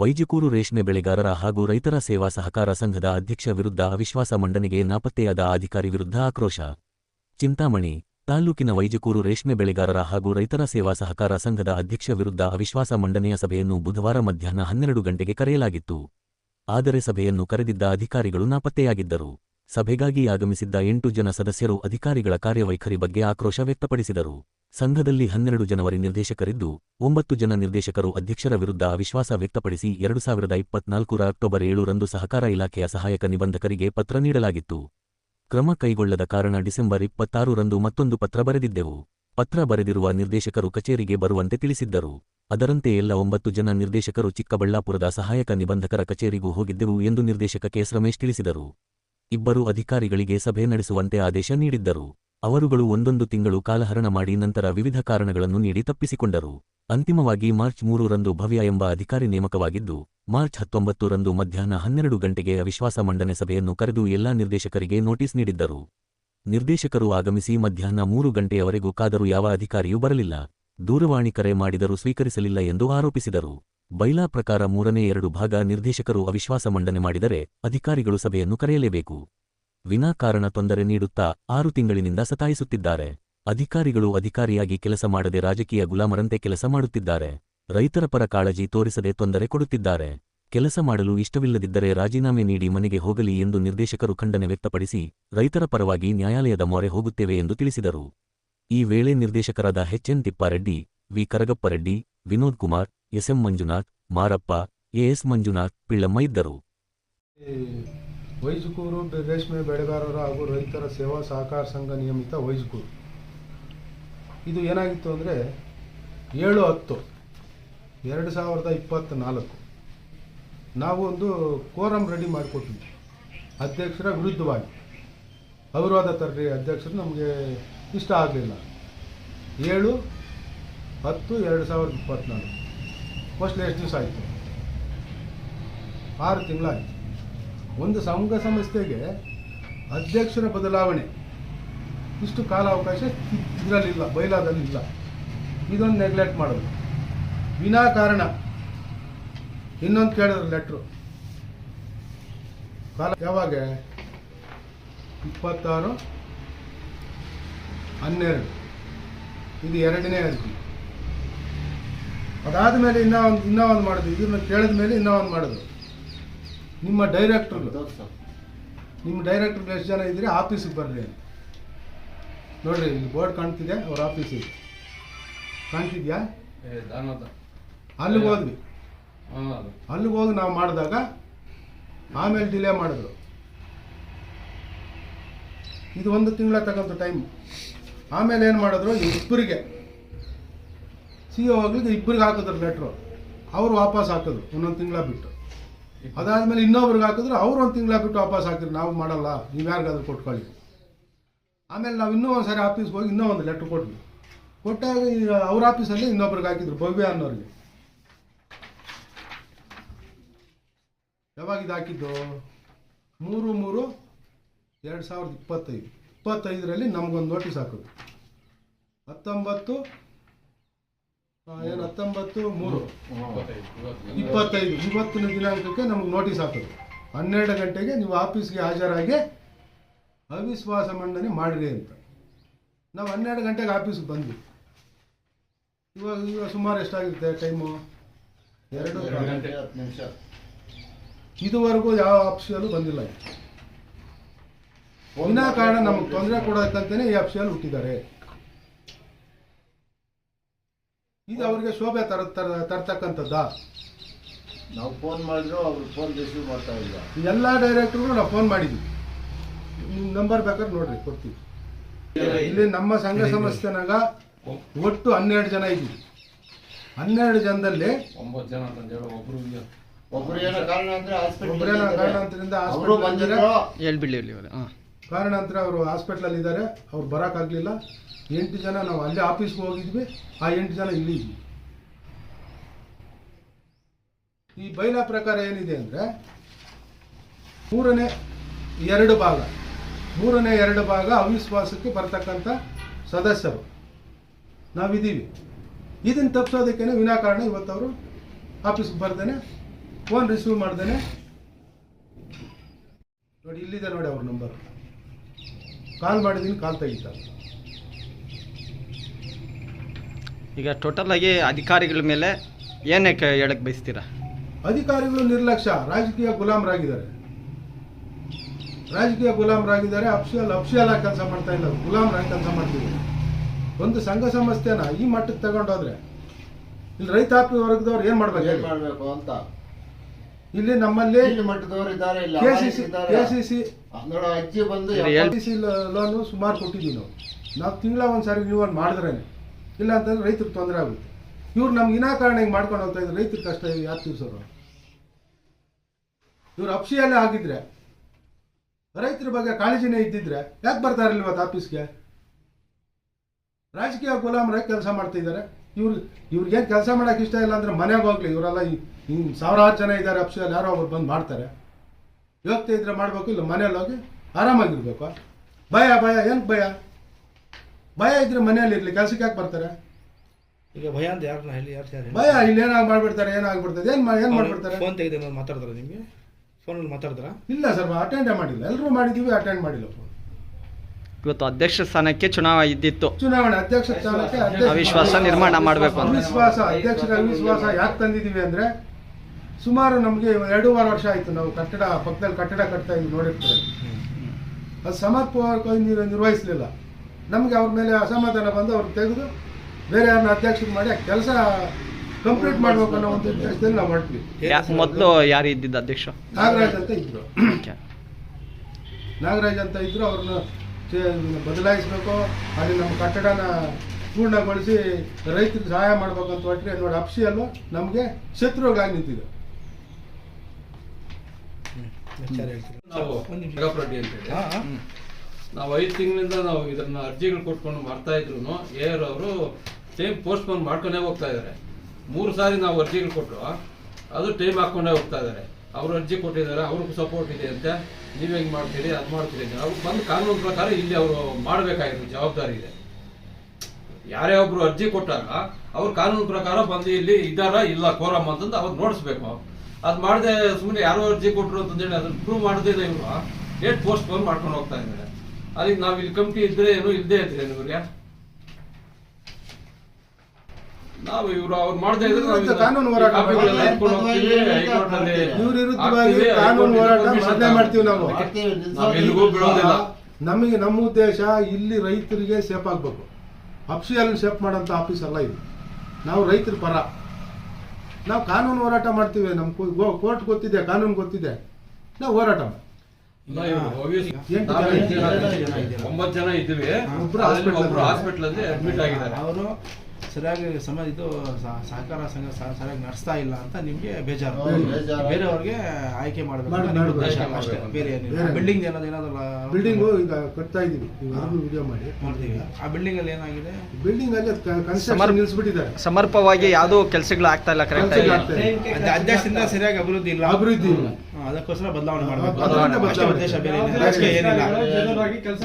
ವೈಜಕೂರು ರೇಷ್ಮೆ ಬೆಳೆಗಾರರ ಹಾಗೂ ರೈತರ ಸೇವಾ ಸಹಕಾರ ಸಂಘದ ಅಧ್ಯಕ್ಷ ವಿರುದ್ಧ ಅವಿಶ್ವಾಸ ಮಂಡನೆಗೆ ನಾಪತ್ತೆಯಾದ ಅಧಿಕಾರಿ ವಿರುದ್ಧ ಆಕ್ರೋಶ. ಚಿಂತಾಮಣಿ ತಾಲ್ಲೂಕಿನ ವೈಜಕೂರು ರೇಷ್ಮೆ ಬೆಳೆಗಾರರ ಹಾಗೂ ರೈತರ ಸೇವಾ ಸಹಕಾರ ಸಂಘದ ಅಧ್ಯಕ್ಷ ವಿರುದ್ಧ ಅವಿಶ್ವಾಸ ಮಂಡನೆಯ ಸಭೆಯನ್ನು ಬುಧವಾರ ಮಧ್ಯಾಹ್ನ ಹನ್ನೆರಡು ಗಂಟೆಗೆ ಕರೆಯಲಾಗಿತ್ತು. ಆದರೆ ಸಭೆಯನ್ನು ಕರೆದಿದ್ದ ಅಧಿಕಾರಿಗಳು ನಾಪತ್ತೆಯಾಗಿದ್ದರು. ಸಭೆಗಾಗಿ ಆಗಮಿಸಿದ್ದ ಎಂಟು ಜನ ಸದಸ್ಯರು ಅಧಿಕಾರಿಗಳ ಕಾರ್ಯವೈಖರಿ ಬಗ್ಗೆ ಆಕ್ರೋಶ ವ್ಯಕ್ತಪಡಿಸಿದರು. ಸಂಘದಲ್ಲಿ ಹನ್ನೆರಡು ಜನವರಿ ನಿರ್ದೇಶಕರಿದ್ದು, ಒಂಬತ್ತು ಜನ ನಿರ್ದೇಶಕರು ಅಧ್ಯಕ್ಷರ ವಿರುದ್ಧ ಅವಿಶ್ವಾಸ ವ್ಯಕ್ತಪಡಿಸಿ ಎರಡು ಸಾವಿರದ ಇಪ್ಪತ್ನಾಲ್ಕರ ಅಕ್ಟೋಬರ್ ಏಳರಂದು ಸಹಕಾರ ಇಲಾಖೆಯ ಸಹಾಯಕ ನಿಬಂಧಕರಿಗೆ ಪತ್ರ ನೀಡಲಾಗಿತ್ತು. ಕ್ರಮ ಕೈಗೊಳ್ಳದ ಕಾರಣ ಡಿಸೆಂಬರ್ ಇಪ್ಪತ್ತಾರರಂದು ಮತ್ತೊಂದು ಪತ್ರ ಬರೆದಿದ್ದೆವು. ಪತ್ರ ಬರೆದಿರುವ ನಿರ್ದೇಶಕರು ಕಚೇರಿಗೆ ಬರುವಂತೆ ತಿಳಿಸಿದ್ದರು. ಅದರಂತೆ ಎಲ್ಲ ಒಂಬತ್ತು ಜನ ನಿರ್ದೇಶಕರು ಚಿಕ್ಕಬಳ್ಳಾಪುರದ ಸಹಾಯಕ ನಿಬಂಧಕರ ಕಚೇರಿಗೂ ಹೋಗಿದ್ದೆವು ಎಂದು ನಿರ್ದೇಶಕ ಕೆಎಸ್ ರಮೇಶ್ ತಿಳಿಸಿದರು. ಇಬ್ಬರು ಅಧಿಕಾರಿಗಳಿಗೆ ಸಭೆ ನಡೆಸುವಂತೆ ಆದೇಶ ನೀಡಿದ್ದರು. ಅವರುಗಳು ಒಂದೊಂದು ತಿಂಗಳು ಕಾಲಹರಣ ಮಾಡಿ ನಂತರ ವಿವಿಧ ಕಾರಣಗಳನ್ನು ನೀಡಿ ತಪ್ಪಿಸಿಕೊಂಡರು. ಅಂತಿಮವಾಗಿ ಮಾರ್ಚ್ ಮೂರರಂದು ಭವ್ಯ ಎಂಬ ಅಧಿಕಾರಿ ನೇಮಕವಾಗಿದ್ದು, ಮಾರ್ಚ್ ಹತ್ತೊಂಬತ್ತರಂದು ಮಧ್ಯಾಹ್ನ ಹನ್ನೆರಡು ಗಂಟೆಗೆ ಅವಿಶ್ವಾಸ ಮಂಡನೆ ಸಭೆಯನ್ನು ಕರೆದು ಎಲ್ಲಾ ನಿರ್ದೇಶಕರಿಗೆ ನೋಟಿಸ್ ನೀಡಿದ್ದರು. ನಿರ್ದೇಶಕರು ಆಗಮಿಸಿ ಮಧ್ಯಾಹ್ನ ಮೂರು ಗಂಟೆಯವರೆಗೂ ಕಾದರೂ ಯಾವ ಅಧಿಕಾರಿಯೂ ಬರಲಿಲ್ಲ. ದೂರವಾಣಿ ಕರೆ ಮಾಡಿದರೂ ಸ್ವೀಕರಿಸಲಿಲ್ಲ ಎಂದು ಆರೋಪಿಸಿದರು. ಬೈಲಾ ಪ್ರಕಾರ ಮೂರನೇ ಎರಡು ಭಾಗ ನಿರ್ದೇಶಕರು ಅವಿಶ್ವಾಸ ಮಂಡನೆ ಮಾಡಿದರೆ ಅಧಿಕಾರಿಗಳು ಸಭೆಯನ್ನು ಕರೆಯಲೇಬೇಕು. ವಿನಾಕಾರಣ ತೊಂದರೆ ನೀಡುತ್ತಾ ಆರು ತಿಂಗಳಿನಿಂದ ಸತಾಯಿಸುತ್ತಿದ್ದಾರೆ. ಅಧಿಕಾರಿಗಳು ಅಧಿಕಾರಿಯಾಗಿ ಕೆಲಸ ಮಾಡದೆ ರಾಜಕೀಯ ಗುಲಾಮರಂತೆ ಕೆಲಸ ಮಾಡುತ್ತಿದ್ದಾರೆ. ರೈತರ ಪರ ಕಾಳಜಿ ತೋರಿಸದೆ ತೊಂದರೆ ಕೊಡುತ್ತಿದ್ದಾರೆ. ಕೆಲಸ ಮಾಡಲು ಇಷ್ಟವಿಲ್ಲದಿದ್ದರೆ ರಾಜೀನಾಮೆ ನೀಡಿ ಮನೆಗೆ ಹೋಗಲಿ ಎಂದು ನಿರ್ದೇಶಕರು ಖಂಡನೆ ವ್ಯಕ್ತಪಡಿಸಿ ರೈತರ ಪರವಾಗಿ ನ್ಯಾಯಾಲಯದ ಮೊರೆ ಹೋಗುತ್ತೇವೆ ಎಂದು ತಿಳಿಸಿದರು. ಈ ವೇಳೆ ನಿರ್ದೇಶಕರಾದ H N Thippareddy, V ಕರಗಪ್ಪರೆಡ್ಡಿ, Vinod Kumar S M Manjunath, Marappa A S Manjunath, Pillamma ಇದ್ದರು. ವೈಜಕೂರು ರೇಷ್ಮೆ ಬೆಳೆಗಾರರ ಹಾಗೂ ರೈತರ ಸೇವಾ ಸಹಕಾರ ಸಂಘ ನಿಯಮಿತ ವೈಜಕೂರು. ಇದು ಏನಾಗಿತ್ತು ಅಂದರೆ ಏಳು ಹತ್ತು, ಎರಡು ಸಾವಿರದ ಇಪ್ಪತ್ತ್ನಾಲ್ಕು ನಾವು ಒಂದು ಕೋರಮ್ ರೆಡಿ ಮಾಡಿಕೊಟ್ಟಿದ್ವಿ. ಅಧ್ಯಕ್ಷರ ವಿರುದ್ಧವಾಗಿ. ಅವಿರೋಧ ತರ್ರಿ ಅಧ್ಯಕ್ಷರು ನಮಗೆ ಇಷ್ಟ ಆಗಲಿಲ್ಲ. ಏಳು, ಹತ್ತು, ಎರಡು ಸಾವಿರದ ಇಪ್ಪತ್ತ್ನಾಲ್ಕು ಫಸ್ಟ್ ಎಷ್ಟು ದಿವಸ ಆಯಿತು? ಆರು ತಿಂಗಳಾಯಿತು. ಒಂದು ಸಂಘ ಸಂಸ್ಥೆಗೆ ಅಧ್ಯಕ್ಷರ ಬದಲಾವಣೆ. ಇಷ್ಟು ಕಾಲಾವಕಾಶ ಇದರಲ್ಲಿಲ್ಲ ಬೈಲಾದಲ್ಲಿಲ್ಲ ಇದೊಂದು ನೆಗ್ಲೆಕ್ಟ್ ಮಾಡೋದು. ವಿನಾಕಾರಣ ಇನ್ನೊಂದು ಕೇಳಿದ್ರು ಲೆಟ್ರು ಕಾಲ ಯಾವಾಗ? ಇಪ್ಪತ್ತಾರು, ಹನ್ನೆರಡು. ಇದು ಎರಡನೇ ಅರ್ಜಿ. ಅದಾದ ಮೇಲೆ ಇನ್ನೂ ಒಂದು ಇನ್ನೂ ಒಂದು ಮಾಡಿದ್ವಿ ಇದನ್ನು ಕೇಳಿದ ಮೇಲೆ ಇನ್ನೂ ಒಂದು ಮಾಡಿದ್ರು ನಿಮ್ಮ ಡೈರೆಕ್ಟರ್ ನಿಮ್ಮ ಡೈರೆಕ್ಟರ್ ಎಷ್ಟು ಜನ ಇದ್ದೀರಿ? ಆಫೀಸಿಗೆ ಬರ್ರಿ ನೋಡಿರಿ ಇಲ್ಲಿ ಬೋರ್ಡ್ ಕಾಣ್ತಿದೆ ಅವ್ರ ಆಫೀಸ್ ಇದೆ. ಕಾಣ್ತಿದ್ಯಾ? ಅಲ್ಲಿಗೆ ಹೋದ್ವಿ. ಅಲ್ಲಿಗೆ ಹೋಗಿ ನಾವು ಮಾಡಿದಾಗ ಆಮೇಲೆ ಡಿಲೇ ಮಾಡಿದ್ರು. ಇದು ಒಂದು ತಿಂಗಳ ತಗೊಂತು ಟೈಮ್ ಆಮೇಲೆ ಏನು ಮಾಡಿದ್ರು? ಇಬ್ಬರಿಗೆ ಸಿ ಒ ಹೋಗ್ಲಿಕ್ಕೆ ಇಬ್ಬರಿಗೆ ಹಾಕಿದ್ರು ಲೆಟ್ರು ಅವ್ರು ವಾಪಸ್ ಹಾಕಿದ್ರು ಒಂದೊಂದು ತಿಂಗಳ ಬಿಟ್ಟು. ಅದಾದ್ಮೇಲೆ ಇನ್ನೊಬ್ರಿಗೆ ಹಾಕಿದ್ರು ಅವ್ರು ಒಂದು ತಿಂಗಳು ಬಿಟ್ಟು ವಾಪಸ್ ಹಾಕಿದ್ರು ನಾವು ಮಾಡಲ್ಲ, ನೀವು ಯಾರಿಗಾದ್ರೂ ಕೊಟ್ಕೊಳ್ಳಿ. ಆಮೇಲೆ ನಾವು ಇನ್ನೂ ಒಂದು ಸಾರಿ ಆಫೀಸ್ಗೆ ಹೋಗಿ ಇನ್ನೂ ಒಂದು ಲೆಟ್ರ್ ಕೊಟ್ವಿ. ಕೊಟ್ಟಾಗ ಅವ್ರ ಆಫೀಸಲ್ಲಿ ಇನ್ನೊಬ್ರಿಗೆ ಹಾಕಿದ್ರು, ಭವ್ಯ ಅನ್ನೋರಿಗೆ. ಯಾವಾಗ ಇದು ಹಾಕಿದ್ದು? ಮೂರು ಮೂರು ಎರಡು ಸಾವಿರದ ಇಪ್ಪತ್ತೈದು. ಇಪ್ಪತ್ತೈದರಲ್ಲಿ ನಮಗೊಂದು ನೋಟಿಸ್ ಹಾಕೋದು. ಹತ್ತೊಂಬತ್ತು ಏನು ಹತ್ತೊಂಬತ್ತು ಮೂರು. ಇಪ್ಪತ್ತೈದು. ಇವತ್ತಿನ ದಿನಾಂಕಕ್ಕೆ ನಮಗೆ ನೋಟಿಸ್ ಹಾಕೋದು ಹನ್ನೆರಡು ಗಂಟೆಗೆ ನೀವು ಆಫೀಸ್ಗೆ ಹಾಜರಾಗಿ ಅವಿಶ್ವಾಸ ಮಂಡನೆ ಮಾಡಿರಿ ಅಂತ. ನಾವು ಹನ್ನೆರಡು ಗಂಟೆಗೆ ಆಫೀಸ್ಗೆ ಬಂದ್ವಿ. ಇವಾಗ ಇವಾಗ ಸುಮಾರು ಎಷ್ಟಾಗಿರುತ್ತೆ ಟೈಮು? ಎರಡು ಇದುವರೆಗೂ ಯಾವ ಆಫೀಸಲ್ಲೂ ಬಂದಿಲ್ಲ ವಿನಾಕಾರಣ ನಮಗೆ ತೊಂದರೆ ಕೊಡೋದಕ್ಕಂತಾನೆ ಈ ಆಫೀಸಲ್ಲಿ ಹುಟ್ಟಿದ್ದಾರೆ. ಇದು ಅವ್ರಿಗೆ ಶೋಭೆ ತರ ತರ್ತಕ್ಕಂಥದ್ದ ತರ್ತಕ್ಕಂಥದ್ದಾ. ನಾವು ಫೋನ್ ಮಾಡಿದ್ರು ಅವ್ರು ಫೋನ್ ರಿಸೀವ್ ಮಾಡ್ತಾ ಇಲ್ಲ. ಎಲ್ಲ ಡೈರೆಕ್ಟರ್ಗಳು ನಾವು ಫೋನ್ ಮಾಡಿದ್ವಿ. ನಿಮ್ಮ ನಂಬರ್ ಬೇಕಾದ್ರೆ ನೋಡ್ರಿ ಕೊಡ್ತೀವಿ. ಇಲ್ಲಿ ನಮ್ಮ ಸಂಘ ಸಂಸ್ಥೆನಾಗ ಒಟ್ಟು ಹನ್ನೆರಡು ಜನ ಇದ್ವಿ ಹನ್ನೆರಡು ಜನದಲ್ಲಿ ಒಂಬತ್ತು ಜನ ಅಂತ ಹೇಳಿ ಒಬ್ರು ಒಬ್ರು ಏನೋ ಕಾರಣ ಅಂದ್ರೆ ಒಬ್ರು ಏನೋ ಕಾರಣಾಂತರದಿಂದ ಅಂತ ಹಾಸ್ಪಿಟಲ್ ಬಂದಿರೋ ಹೇಳ್ಬಿಡ್ಲಿ ಹಾಂ. ಕಾರಣಾಂತರ ಅವರು ಹಾಸ್ಪಿಟ್ಲಲ್ಲಿ ಇದ್ದಾರೆ ಅವ್ರು ಬರೋಕ್ಕಾಗಲಿಲ್ಲ. ಎಂಟು ಜನ ನಾವು ಅಲ್ಲೇ ಆಫೀಸ್ಗೆ ಹೋಗಿದ್ವಿ. ಆ ಎಂಟು ಜನ ಇಲ್ಲಿ ಇದ್ವಿ. ಈ ಬೈಲಾ ಪ್ರಕಾರ ಏನಿದೆ ಅಂದರೆ, ಮೂರನೇ ಎರಡು ಭಾಗ, ಮೂರನೇ ಎರಡು ಭಾಗ ಅವಿಶ್ವಾಸಕ್ಕೆ ಬರ್ತಕ್ಕಂಥ ಸದಸ್ಯರು. ನಾವಿದ್ದೀವಿ. ಇದನ್ನು ತಪ್ಪಿಸೋದಕ್ಕೇನೆ ವಿನಾಕಾರಣ ಇವತ್ತು ಅವರು ಆಫೀಸ್ಗೆ ಬರ್ದೇನೆ ಫೋನ್ ರಿಸೀವ್ ಮಾಡ್ದೇನೆ. ನೋಡಿ, ಇಲ್ಲಿದೆ ನೋಡಿ ಅವ್ರ ನಂಬರ್ ಕಾಲ್ ಮಾಡಿದ್ದೀನಿ ಕಾಲ್ ತೆಗಿತಾರೆ ಈಗ ಟೋಟಲ್ ಆಗಿ ಅಧಿಕಾರಿಗಳ ಮೇಲೆ ಏನಕ್ಕೆ ಹೇಳಕ್ ಬಯಸ್ತೀರಾ? ಅಧಿಕಾರಿಗಳು ನಿರ್ಲಕ್ಷ್ಯ ರಾಜಕೀಯ ಗುಲಾಮರಾಗಿದ್ದಾರೆ. ರಾಜಕೀಯ ಗುಲಾಮರಾಗಿದ್ದಾರೆ ಅಫ್ಷಿಯಲ್ ಅಫ್ಷಿಯಲ್ ಆಗಿ ಕೆಲಸ ಮಾಡ್ತಾ ಇಲ್ಲ ಗುಲಾಮರಾಗಿ ಕೆಲಸ ಮಾಡ್ತಿದ್ದಾರೆ. ಒಂದು ಸಂಘ ಸಂಸ್ಥೆನ ಈ ಮಟ್ಟಕ್ಕೆ ತಗೊಂಡೋದ್ರೆ ಇಲ್ಲಿ ರೈತಾಪಿ ವರ್ಗದವ್ರು ಏನು ಮಾಡ್ಬೇಕು ಹೇಗೆ ಹೇಳಿ? ಮಾಡ್ಬೇಕು ಅಂತ? ಇಲ್ಲಿ ನಮ್ಮಲ್ಲಿ ಇಲ್ಲಿ ಮಟ್ಟದವ್ರು ಇದ್ದಾರೆ ಕೆಸಿಸಿ ಅಜ್ಜಿ ಬಂದು ಕೆಸಿಸಿ ಲೋನು ಸುಮಾರು ಕೊಟ್ಟಿದ್ದೀವಿ ನಾವು. ನಾವು ತಿಂಗಳ ಒಂದ್ಸಾರಿ ನೀವು ಒಂದು ಮಾಡಿದ್ರೇನೆ. ಇಲ್ಲ ಅಂತಂದ್ರೆ ರೈತರಿಗೆ ತೊಂದರೆ ಆಗುತ್ತೆ. ಇವ್ರು ನಮ್ಗೆ ವಿನಾಕಾರಣ ಹಿಂಗೆ ಮಾಡ್ಕೊಂಡು ಹೋಗ್ತಾ ಇದ್ರೆ ರೈತರ ಕಷ್ಟ ಯಾರು ತೀರ್ಸೋರು? ಇವ್ರು ಅಪ್ಸಿಯಲ್ಲೇ ಆಗಿದ್ರೆ ರೈತರ ಬಗ್ಗೆ ಕಾಳಜಿನೇ ಇದ್ದಿದ್ರೆ ಯಾಕೆ ಬರ್ತಾ ಇರಲಿಲ್ಲ ಇವತ್ತು ಆಫೀಸ್ಗೆ? ರಾಜಕೀಯ ಗುಲಾಮರಾಗಿ ಕೆಲಸ ಮಾಡ್ತಾ ಇದ್ದಾರೆ ಇವ್ರು ಇವ್ರಿಗೇನು ಕೆಲಸ ಮಾಡೋಕೆ ಇಷ್ಟ ಇಲ್ಲ ಅಂದ್ರೆ ಮನೆಗೆ ಹೋಗ್ಲಿ ಇವರೆಲ್ಲ ಹಿಂಗೆ ಸಾವಿರಾರು ಜನ ಇದ್ದಾರೆ ಅಪ್ಸಲ್ಲಿ ಯಾರೋ ಒಬ್ಬರು ಬಂದು ಮಾಡ್ತಾರೆ. ಯೋಗ್ಯತೆ ಇದ್ರೆ ಮಾಡಬೇಕು ಇಲ್ಲ ಮನೇಲಿ ಹೋಗಿ ಆರಾಮಾಗಿರ್ಬೇಕು. ಭಯ ಭಯ ಏನು ಭಯ? ಭಯ ಇದ್ರೆ ಮನೆಯಲ್ಲಿ ಇರಲಿ ಕೆಲಸಕ್ಕೆ ಯಾಕೆ ಬರ್ತಾರೆ? ಈಗ ಭಯ ಅಂತ ಯಾರನ್ನ ಹೇಳಿ ಯಾರು ಯಾರು ಭಯ ಇಲ್ಲಿ ಏನಾಗಿ ಮಾಡ್ಬಿಡ್ತಾರೆ ಏನಾಗ್ಬಿಡ್ತದೆ ಏನು ಏನು ಮಾಡ್ಬಿಡ್ತಾರೆ? ಫೋನ್ ತೆಗೆದು ಮಾತಾಡ್ತಾರೆ ಮಾತಾಡಿದ್ರ ನಿಮಗೆ ಫೋನಲ್ಲಿ ಮಾತಾಡಿದ್ರ ಇಲ್ಲ ಸರ್ ಅಟೆಂಡೇ ಮಾಡಿಲ್ಲ. ಎಲ್ಲರೂ ಮಾಡಿದ್ದೀವಿ ಅಟೆಂಡ್ ಮಾಡಿಲ್ಲ. ಇವತ್ತು ಅಧ್ಯಕ್ಷ ಸ್ಥಾನಕ್ಕೆ ಚುನಾವಣೆ ಇದ್ದಿತ್ತು. ಚುನಾವಣೆ ಅಧ್ಯಕ್ಷ ಸ್ಥಾನಕ್ಕೆ ಅವಿಶ್ವಾಸ ನಿರ್ಮಾಣ ಮಾಡಬೇಕು ಅಂತ. ಅವಿಶ್ವಾಸ ಅಧ್ಯಕ್ಷರ ಅವಿಶ್ವಾಸ ಯಾಕೆ ತಂದಿದ್ದೀವಿ ಅಂದ್ರೆ ಸುಮಾರು ನಮಗೆ ಎರಡೂವರೆ ವರ್ಷ ಆಯ್ತು ನಾವು ಕಟ್ಟಡ ಪಕ್ಕದಲ್ಲಿ ಕಟ್ಟಡ ಕಟ್ತಾ ಇದ್ವಿ ನೋಡಿರ್ತಾರೆ? ಅದು ಸಮರ್ಪಕವಾಗಿ ನೀರು ನಿರ್ವಹಿಸಲಿಲ್ಲ. ನಮಗೆ ಅವ್ರ ಮೇಲೆ ಅಸಮಾಧಾನ ಬಂದು ಅವ್ರು ತೆಗೆದು ಬೇರೆ ಯಾರನ್ನ ಅಧ್ಯಕ್ಷರು ಮಾಡಿ ಕೆಲಸ ಕಂಪ್ಲೀಟ್ ಮಾಡ್ಬೇಕು ಅನ್ನೋ ಒಂದು ಉದ್ದೇಶದಲ್ಲಿ ನಾವು ಮಾಡ್ತೀವಿ ಮೊದಲು ಯಾರು ಇದ್ದಿದ್ದ ಅಧ್ಯಕ್ಷ? ನಾಗರಾಜ್ ಅಂತ ಇದ್ರು. ನಾಗರಾಜ್ ಅಂತ ಇದ್ರು ಅವ್ರನ್ನ ಬದಲಾಯಿಸ್ಬೇಕು ಅಲ್ಲಿ ನಮ್ಮ ಕಟ್ಟಡನ ಪೂರ್ಣಗೊಳಿಸಿ ರೈತರಿಗೆ ಸಹಾಯ ಮಾಡ್ಬೇಕಂತ ಹೊಟ್ಟರೆ ನೋಡಿ ಅಪ್ಸಿಯಲ್ಲೂ ನಮಗೆ ಶತ್ರುಗಳಾಗಿ ನಿಂತಿದೆ ನಾವು. ನಾಗಪ್ರಡ್ಡಿ. ನಾವು ಐದು ತಿಂಗಳಿಂದ ನಾವು ಇದನ್ನ ಅರ್ಜಿಗಳು ಕೊಟ್ಕೊಂಡು ಮಾಡ್ತಾ ಇದ್ರು ಏರ್ ಅವರು ಟೈಮ್ ಪೋಸ್ಟ್ಪೋನ್ ಮಾಡ್ಕೊಂಡೇ ಹೋಗ್ತಾ ಇದ್ದಾರೆ ಮೂರು ಸಾರಿ ನಾವು ಅರ್ಜಿಗಳು ಕೊಟ್ಟರು ಅದು ಟೈಮ್ ಹಾಕೊಂಡೇ ಹೋಗ್ತಾ ಇದ್ದಾರೆ ಅವರು ಅರ್ಜಿ ಕೊಟ್ಟಿದ್ದಾರೆ ಅವ್ರಿಗೂ ಸಪೋರ್ಟ್ ಇದೆ ಅಂತ ನೀವು ಹೆಂಗ್ ಮಾಡ್ತೀರಿ ಅದು ಮಾಡ್ತೀರಿ ಅಂತ. ಅವ್ರು ಬಂದು ಕಾನೂನು ಪ್ರಕಾರ ಇಲ್ಲಿ ಅವರು ಮಾಡಬೇಕಾಗಿರೋ ಜವಾಬ್ದಾರಿ ಇದೆ. ಯಾರೇ ಒಬ್ರು ಅರ್ಜಿ ಕೊಟ್ಟಾಗ ಅವ್ರು ಕಾನೂನು ಪ್ರಕಾರ ಬಂದು ಇಲ್ಲಿ ಇದ್ದಾರ ಇಲ್ಲ ಕೋರಮ್ ಅಂತಂದು ಅವ್ರು ನೋಡಿಸ್ಬೇಕು ಅದು ಮಾಡದೆ ಸುಮ್ಮನೆ ಯಾರೋ ಅರ್ಜಿ ಕೊಟ್ಟರು ಹೇಳಿ ಅದನ್ನ ಪ್ರೂವ್ ಮಾಡದೇ ಇವರು. ಏಟ್ ಪೋಸ್ಟ್ ಪೋನ್ ಮಾಡ್ಕೊಂಡು ಹೋಗ್ತಾ ಇದ್ದಾರೆ. ಅದಕ್ಕೆ ನಾವ್ ಇಲ್ಲಿ ಕಮಿಟಿ ಇದ್ರೆ ಏನು ಇಲ್ಲದೆ ಇದ್ರೆ ಇವ್ರಿಗೆ ನಾವು ಇವರು ಅವ್ರು ಮಾಡದೇ ಇದ್ರೆ ಕಾನೂನು ಹೋರಾಟ ಮಾಡ್ತೀವಿ. ಕಾನೂನು ಹೋರಾಟ ನಾವು. ನಾವು ಎಲ್ಲಿಗೂ ಬಿಡೋದಿಲ್ಲ ನಮಗೆ ನಮ್ಮ ಉದ್ದೇಶ ಇಲ್ಲಿ ರೈತರಿಗೆ ಸೇಫ್ ಆಗಬೇಕು. ಅಫ್ಸಿಯಲ್ ಸೇಫ್ ಮಾಡೋಂಥ ಆಫೀಸ್ ಅಲ್ಲ ಇದು. ನಾವು ರೈತರ ಪರ. ನಾವು ಕಾನೂನು ಹೋರಾಟ ಮಾಡ್ತೀವಿ ನಮ್ಮ ಕೋರ್ಟ್ ಗೊತ್ತಿದೆ ಕಾನೂನು ಗೊತ್ತಿದೆ ನಾವು ಹೋರಾಟ. ಒಂಬತ್ತು ಜನ ಇದ್ದೀವಿ ಒಬ್ರು. ಹಾಸ್ಪಿಟಲ್ ಅಲ್ಲಿ ಅಡ್ಮಿಟ್ ಆಗಿದ್ದಾರೆ ಅವರು ಸರಿಯಾಗಿ ಸಮ ಇದು ಸಹಕಾರ ಸಂಘ ಸರಿಯಾಗಿ ನಡೆಸ್ತಾ ಇಲ್ಲ ಅಂತ ನಿಮ್ಗೆ ಬೇಜಾರು. ಬೇರೆಯವ್ರಿಗೆ ಆಯ್ಕೆ ಮಾಡಬೇಕು. ಅಷ್ಟೇ. ಬೇರೆ ಬಿಲ್ಡಿಂಗ್ ಏನಾದ್ರು ಏನಾದ್ರು ಬಿಲ್ಡಿಂಗು ಈಗ ಕಟ್ತಾ ಇದೀವಿ. ವಿಡಿಯೋ ಮಾಡಿ. ಮಾಡ್ತೀವಿ. ಆ ಬಿಲ್ಡಿಂಗ್ ಅಲ್ಲಿ ಏನಾಗಿದೆ? ಬಿಲ್ಡಿಂಗ್ ಅಲ್ಲಿ ಕನ್ಸ್ಟ್ರಕ್ಷನ್ ನಿಲ್ಲಿಸ್ಬಿಟ್ಟಿದ್ದಾರೆ ಸಮರ್ಪವಾಗಿ ಯಾವ್ದೋ ಕೆಲಸಗಳು ಆಗ್ತಾ ಇಲ್ಲ ಕರೆಕ್ಟ್ ಆಗಿ. ಅಧ್ಯಕ್ಷದಿಂದ ಸರಿಯಾಗಿ ಅಭಿವೃದ್ಧಿ ಇಲ್ಲ. ಅಭಿವೃದ್ಧಿ ಇಲ್ಲ. ಅದಕ್ಕೋಸ್ಕರ ಬದಲಾವಣೆ ಮಾಡಬೇಕು. ಉದ್ದೇಶ ಬೇರೆ ಏನಿಲ್ಲ. ಕೆಲಸ